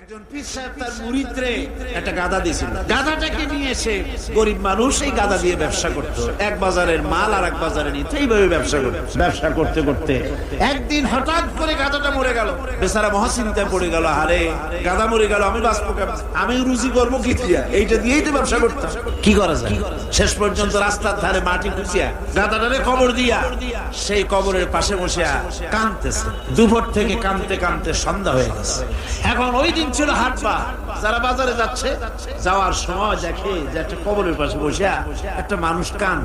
একজন পীর সাহেব তার মুরিদরে একটা গাদা দিয়েছিল। গাদাটাকে নিয়ে এসে গরিব মানুষ এই গাদা দিয়ে ব্যবসা করত। এক বাজারের মাল আর এক বাজারে নিত। এইভাবে ব্যবসা করত। ব্যবসা করতে করতে একদিন হঠাৎ করে গাদাটা মরে গেল। বেচারা মহাচিন্তায় পড়ে গেল আরে গাদা মরে গেল আমি বাঁচবো আমি রুজি করব কি দিয়া? এইটা দিয়েই তো ব্যবসা করতাম। কি করা যায়? শেষ পর্যন্ত রাস্তার ধারে মাটি খুঁচিয়া গাদাটারে কবর দিয়া সেই কবরের পাশে বসিয়া কাঁদতেছে। দুপুর থেকে কাঁদতে কাঁদতে সন্ধ্যা হয়ে গেছে। এখন ওই দিন ছিল হাটবা যারা বাজারে যাচ্ছে, যাওয়ার সময় দেখে যে একটা কবরের পাশে বসে একটা মানুষ কান।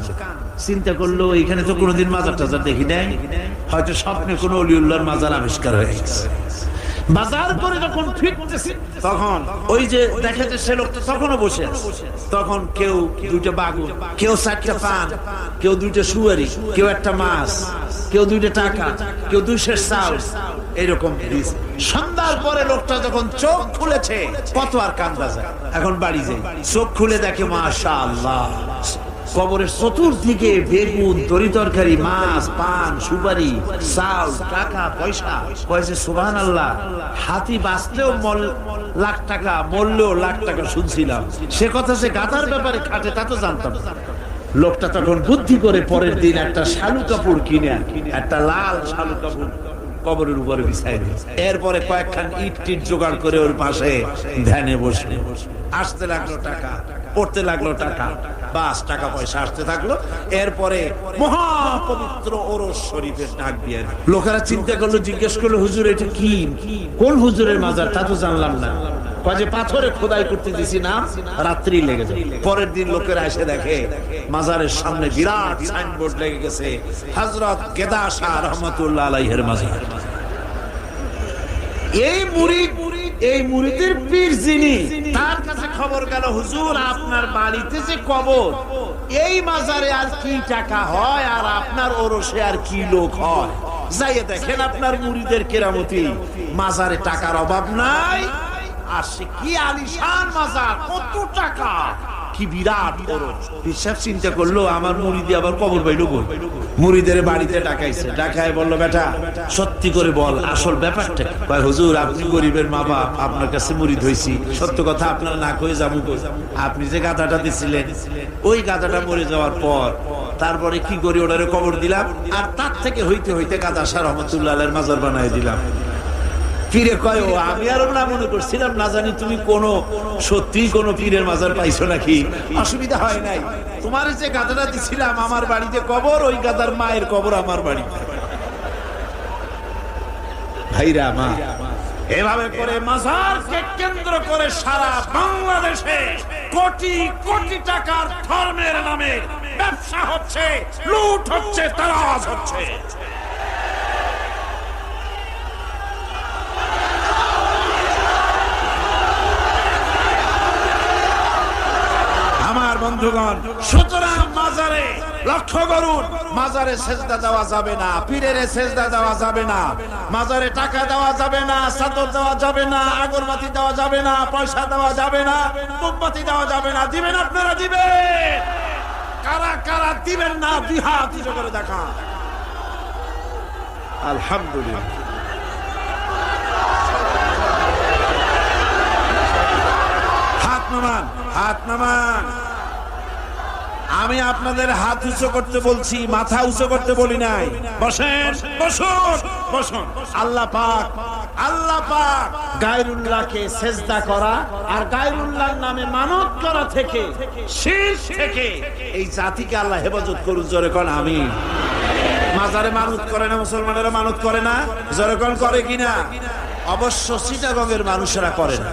চিন্তা করল এখানে তো কোনোদিন মাজার টাজার দেখি নাই। হয়তো স্বপ্নে কোনো অলিউল্লাহর মাজার আবিষ্কার হয়ে গেছে। বাজার করে যখন তখন ওই যে দেখা যাচ্ছে সে লোকটা তখনও বসে তখন কেউ দুইটা বাগুন, কেউ চারটা পান, কেউ দুইটা সুয়ারি, কেউ একটা মাছ, কেউ দুইটা টাকা, কেউ দুইশো চাল, এরকম দিয়েছে। সন্ধ্যার পরে লোকটা যখন চোখ খুলেছে কত আর কান্দা যায়। এখন বাড়ি যাই। চোখ খুলে দেখে মাশা আল্লাহ কবরের চতুর্দিকে বেগুন তরি তরকারি মাছ, পান, সুপারি, চাল, টাকা, পয়সা। পয়সা সুবাহ আল্লাহ হাতি বাঁচলেও লাখ টাকা, মরলেও লাখ টাকা শুনছিলাম। সে কথা সে গাদার ব্যাপারে খাটে, তা তো জানতাম। লোকটা তখন বুদ্ধি করে পরের দিন একটা শালু কাপড় কিনে একটা লাল শালু কাপড়। কবরের উপরে বিছাই এরপরে কয়েকখান ইট টিট জোগাড় করে ওর পাশে ধ্যানে বসলে আসতে লাগল টাকা, পড়তে লাগল টাকা, বাস, টাকা পয়সা আসতে থাকল। এরপরে মহাপবিত্র ওরস শরীফের ডাক দিয়ে লোকেরা চিন্তা করল, জিজ্ঞেস করল, হুজুর, এটা কি? কোন হুজুরের মাজার? তা তো জানলাম না। পাথরে খোদাই করতে দিছি না রাত্রি লেগে পরের দিন লোকেরা এসে দেখে, মাজারের সামনে বিরাট সাইনবোর্ড লেগে গেছে হজরত শাহ রহমতুল্লাহ আলাইহের মাজার। এই মুরিদ, এই মুরিদের পীর যিনি, তার কাছে খবর গেল, হুজুর, আপনার বাড়িতে যে কবর, এই মাজারে আর কি টাকা হয়, আর আপনার ওরসে আর কি লোক হয়? যাইয়ে দেখেন আপনার মুড়িদের কেরামতি, মাজারে টাকার অভাব নাই আর সে কি আলিশান মাজার? কত টাকা? কি বিরাট ওরস হিসাব চিন্তা করল, আমার আবার কবর মুরিদের বাড়িতে ডাকাইছে। ডাকায় বেটা, সত্যি করে বল, আসল ব্যাপারটা কি?" কয়, হুজুর, আপনি গরিবের মা বাপ আপনার কাছে মুরিদ হইছি সত্য কথা, আপনার না কয়ে যাব আপনি যে গাধাটা দিছিলেন, ওই গাধাটা মরে যাওয়ার পর তারপরে কি করি ওনারে কবর দিলাম, আর তার থেকে হইতে হইতে গাদা শাহ রহমতুল্লাহ মাজার বানাই দিলাম। পীরে কয়, ও, আমি আরও না মনে করছিলাম না জানি তুমি কোন সত্যি কোন পীরের মাজার পাইছো নাকি? অসুবিধা হয় নাই। তোমার যে গাদাটা দিছিলাম, আমার বাড়িতে কবর, ওই গাদার মায়ের কবর আমার বাড়িতে ভাইরা, মা, এভাবে করে মাজারকে কেন্দ্র করে সারা বাংলাদেশে কোটি কোটি টাকার ধর্মের নামে ব্যবসা হচ্ছে, লুট হচ্ছে তারাজ হচ্ছে আমার বন্ধুগণ সুতরাং মাজারে লক্ষ্য করুন মাজারে সেজদা দেওয়া যাবে না পীরের সেজদা দেওয়া যাবে না মাজারে টাকা দেওয়া যাবে না চাদর দেওয়া যাবে না আগরবাতি দেওয়া যাবে না পয়সা দেওয়া যাবে না মোমবাতি দেওয়া যাবে না দিবেন আপনারা দিবেন। কারা কারা দিবেন না বিহাত উঁচু করে দেখা আলহামদুলিল্লাহ। হাত নামান হাত নামান। আমি আপনাদের হাত উঁচু করতে বলছি, মাথা উঁচু করতে বলি নাই। বসেন, বসুন বসুন। আল্লাহ পাক আল্লাহ পাক। গায়রুল্লাহকে সেজদা করা আর গায়রুল্লাহর নামে মানত করা থেকে শীর্ষ থেকে এই জাতিকে আল্লাহ হেফাজত করুন, জোরে কোন আমি মাজারে মানত করে না, মুসলমানেরা মানত করে না? জোরে কোন, করে কিনা? অবশ্য সিটাগঙ্গের মানুষেরা করে না।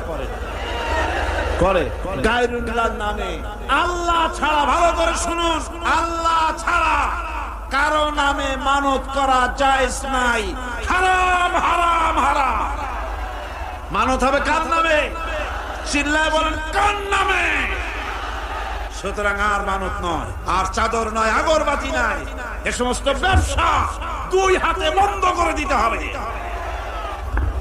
করে। গায়রুল্লাহর নামে। আল্লাহ ছাড়া, ভালো করে শুনুন। আল্লাহ ছাড়া কারও নামে মানত করা জায়েজ নাই। হারাম হারাম হারাম। মানত হবে কার নামে? চিল্লায় বলেন, কার নামে? সুতরাং আর মানত নয়, আর চাদর নয়, আগরবাতি নাই। এ সমস্ত ব্যবসা দুই হাতে বন্ধ করে দিতে হবে।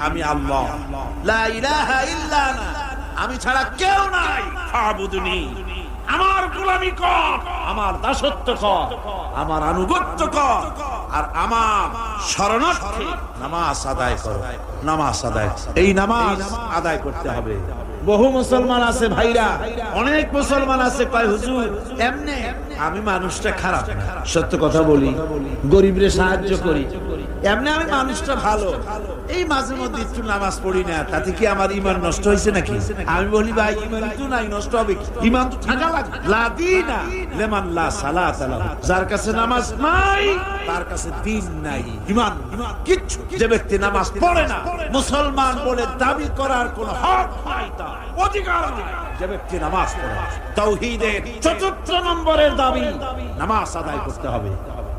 আমি আল্লাহ। আমি ছাড়া কেউ নাই। আমার গোলামি কর। আমার দাসত্ব কর। আমার আনুগত্য কর। আর আমার শরণার্থে নামাজ আদায় করো। নামাজ আদায় এই নামাজ আদায় করতে হবে। বহু মুসলমান আছে ভাইরা, অনেক মুসলমান আছে। কয়, হুজুর, এমনি? আমি মানুষটা খারাপ। সত্য কথা বলি, গরিবরে সাহায্য করি। এমনি আমি মানুষটা ভালো। এই মাঝে মধ্যে একটু নামাজ পড়ি না, তাতে কি আমার ইমান নষ্ট হয়েছে নাকি? আমি বলি, ভাই ইমান তো নাই, নষ্ট হবে? ইমান তো থাকা লাগবে। লা দিনা লেমান লা সালাত আলাহু। যার কাছে নামাজ নাই, তার কাছে দিন নাই। ইমান কিচ্ছু। যে ব্যক্তি নামাজ পড়ে না, মুসলমান বলে দাবি করার কোনো হক নাই তার। অধিকার যে ব্যক্তি নামাজ পড়ে। চতুর্থ নম্বরের দাবি, নামাজ আদায় করতে হবে।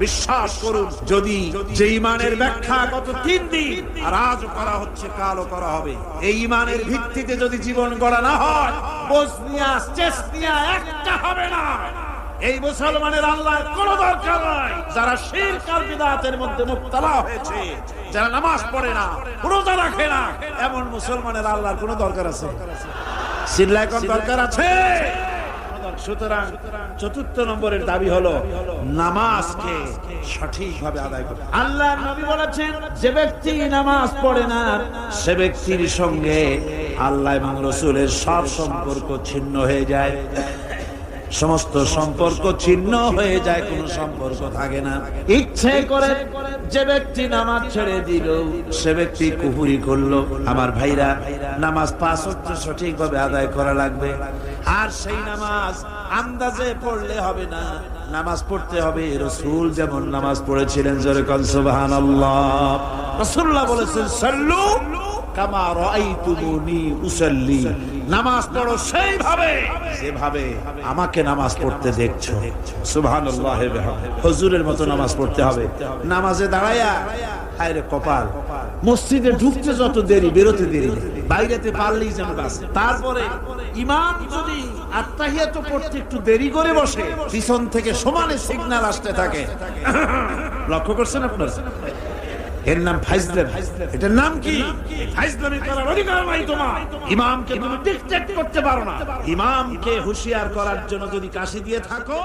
বিশ্বাস করুন, যদি যে ইমানের ব্যাখ্যা গত তিন দিন, আর আজও করা হচ্ছে, কালও করা হবে। এই ইমানের ভিত্তিতে যদি জীবন গড়া না হয়, বসনিয়া, চেসনিয়া একটা হবে না। এই মুসলমানের আল্লাহর কোন দরকার নাই। যারা মধ্যে মুক্তলা হয়েছে, যারা নামাজ পড়ে না, রোজা রাখে না, এমন মুসলমানের আল্লাহর কোন দরকার আছে? কোন দরকার আছে? সুতরাং চতুর্থ নম্বরের দাবি হলো, নামাজকে সঠিকভাবে আদায় করে আল্লাহ নবী বলেছেন, যে ব্যক্তি নামাজ পড়ে না, সে ব্যক্তির সঙ্গে আল্লাহ এবং রসুলের সব সম্পর্ক ছিন্ন হয়ে যায়। সমস্ত সম্পর্ক ছিন্ন হয়ে যায় কোনো সম্পর্ক থাকে না। ইচ্ছে করে যে ব্যক্তি নামাজ ছেড়ে দিল। সে ব্যক্তি কুহুরি করল। আমার ভাইরা নামাজ পাঁচ ওয়াক্ত সঠিকভাবে আদায় করা লাগবে। আর সেই নামাজ আন্দাজে পড়লে হবে না। নামাজ পড়তে হবে রসুল যেমন নামাজ পড়েছিলেন জোরে সুবহানাল্লাহ। রসুল্লাহ বলেছেন সাল্লু মসজিদে ঢুকতে যত দেরি, বেরোতে দেরি বাইরেতে পারলেই যেন তারপরে ইমাম যদি আত্মাহিয়াত পড়তে একটু দেরি করে বসে, পিছন থেকে সমানে সিগন্যাল আসতে থাকে। লক্ষ্য করছেন আপনারা? এর নাম ফাইজলাম। এটার নাম কি? ফাইজলামি ইমামকে তুমি করতে পারো না। ইমামকে হুঁশিয়ার করার জন্য যদি কাশি দিয়ে থাকো